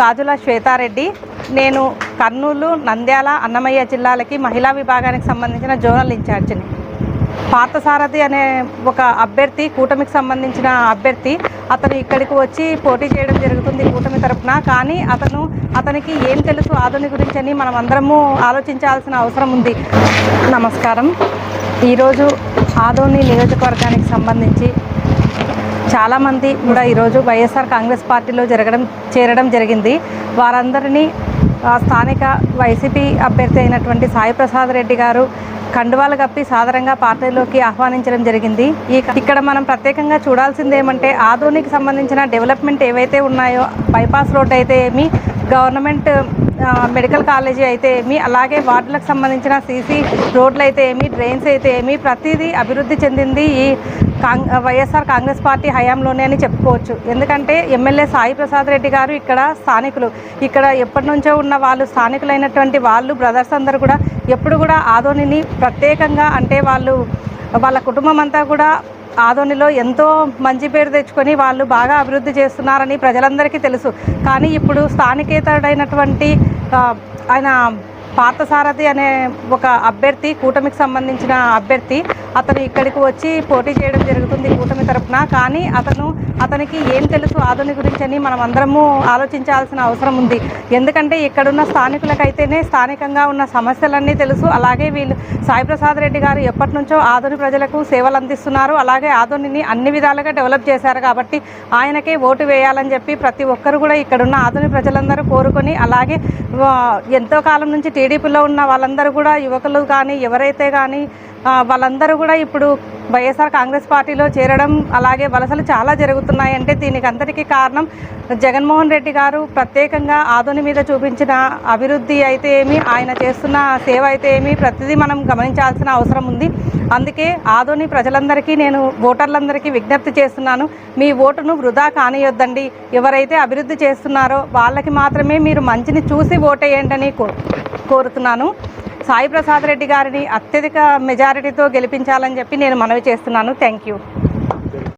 గాజుల శ్వేతారెడ్డి. నేను కర్నూలు నంద్యాల అన్నమయ్య జిల్లాలకి మహిళా విభాగానికి సంబంధించిన జోనల్ ఇన్ఛార్జిని. పార్థసారథి అనే ఒక అభ్యర్థి కూటమికి సంబంధించిన అభ్యర్థి అతను ఇక్కడికి వచ్చి పోటీ చేయడం జరుగుతుంది కూటమి తరపున. కానీ అతను అతనికి ఏం తెలుసు ఆధుని గురించి అని మనం అందరము ఆలోచించాల్సిన అవసరం ఉంది. నమస్కారం. ఈరోజు ఆదోని నియోజకవర్గానికి సంబంధించి చాలామంది కూడా ఈరోజు వైఎస్ఆర్ కాంగ్రెస్ పార్టీలో జరగడం చేరడం జరిగింది. వారందరినీ స్థానిక వైసీపీ అభ్యర్థి అయినటువంటి సాయి ప్రసాద్ రెడ్డి గారు కండువాలు కప్పి సాధారణంగా పార్టీలోకి ఆహ్వానించడం జరిగింది. ఈ ఇక్కడ మనం ప్రత్యేకంగా చూడాల్సింది ఏమంటే ఆదోనికి సంబంధించిన డెవలప్మెంట్ ఏవైతే ఉన్నాయో బైపాస్ రోడ్ అయితే ఏమి గవర్నమెంట్ మెడికల్ కాలేజీ అయితే ఏమి అలాగే వార్డులకు సంబంధించిన సీసీ రోడ్లు అయితే ఏమి డ్రైన్స్ అయితే ఏమి ప్రతిదీ అభివృద్ధి చెందింది ఈ కాంగ్ వైఎస్ఆర్ కాంగ్రెస్ పార్టీ హయాంలోనే అని చెప్పుకోవచ్చు. ఎందుకంటే ఎమ్మెల్యే సాయి ప్రసాద్ రెడ్డి గారు ఇక్కడ స్థానికులు. ఇక్కడ ఎప్పటి నుంచో ఉన్న వాళ్ళు స్థానికులైనటువంటి వాళ్ళు బ్రదర్స్ అందరూ కూడా ఎప్పుడు కూడా ఆదోనిని ప్రత్యేకంగా అంటే వాళ్ళు వాళ్ళ కుటుంబం అంతా కూడా ఆదోనిలో ఎంతో మంచి పేరు తెచ్చుకొని వాళ్ళు బాగా అభివృద్ధి చేస్తున్నారని ప్రజలందరికీ తెలుసు. కానీ ఇప్పుడు స్థానికేతడైనటువంటి ఆయన పార్థసారథి అనే ఒక అభ్యర్థి కూటమికి సంబంధించిన అభ్యర్థి అతను ఇక్కడికి వచ్చి పోటీ చేయడం జరుగుతుంది కూటమి తరపున కానీ అతను అతనికి ఏం తెలుసు ఆధుని గురించి అని మనం అందరము ఆలోచించాల్సిన అవసరం ఉంది. ఎందుకంటే ఇక్కడున్న స్థానికులకైతేనే స్థానికంగా ఉన్న సమస్యలన్నీ తెలుసు. అలాగే వీళ్ళు సాయిప్రసాద్ రెడ్డి గారు ఎప్పటి నుంచో ఆధుని ప్రజలకు సేవలు అందిస్తున్నారు. అలాగే ఆధునిని అన్ని విధాలుగా డెవలప్ చేశారు కాబట్టి ఆయనకే ఓటు వేయాలని చెప్పి ప్రతి ఒక్కరు కూడా ఇక్కడున్న ఆధుని ప్రజలందరూ కోరుకొని అలాగే ఎంతో కాలం నుంచి టీడీపీలో ఉన్న వాళ్ళందరూ కూడా యువకులు కానీ ఎవరైతే కానీ వాళ్ళందరూ కూడా ఇప్పుడు వైఎస్ఆర్ కాంగ్రెస్ పార్టీలో చేరడం అలాగే వలసలు చాలా జరుగుతున్నాయి అంటే దీనికి అంతటికీ కారణం జగన్మోహన్ రెడ్డి గారు. ప్రత్యేకంగా ఆధుని మీద చూపించిన అభివృద్ధి అయితే ఏమి ఆయన చేస్తున్న సేవ అయితే ఏమి ప్రతిదీ మనం గమనించాల్సిన అవసరం ఉంది. అందుకే ఆధోని ప్రజలందరికీ నేను ఓటర్లందరికీ విజ్ఞప్తి చేస్తున్నాను మీ ఓటును వృధా కానియొద్దండి. ఎవరైతే అభివృద్ధి చేస్తున్నారో వాళ్ళకి మాత్రమే మీరు మంచిని చూసి ఓటేయండి అని కో కోరుతున్నాను. సాయి ప్రసాద్ రెడ్డి గారిని అత్యధిక మెజారిటీతో గెలిపించాలని చెప్పి నేను మనవి చేస్తున్నాను. Thank you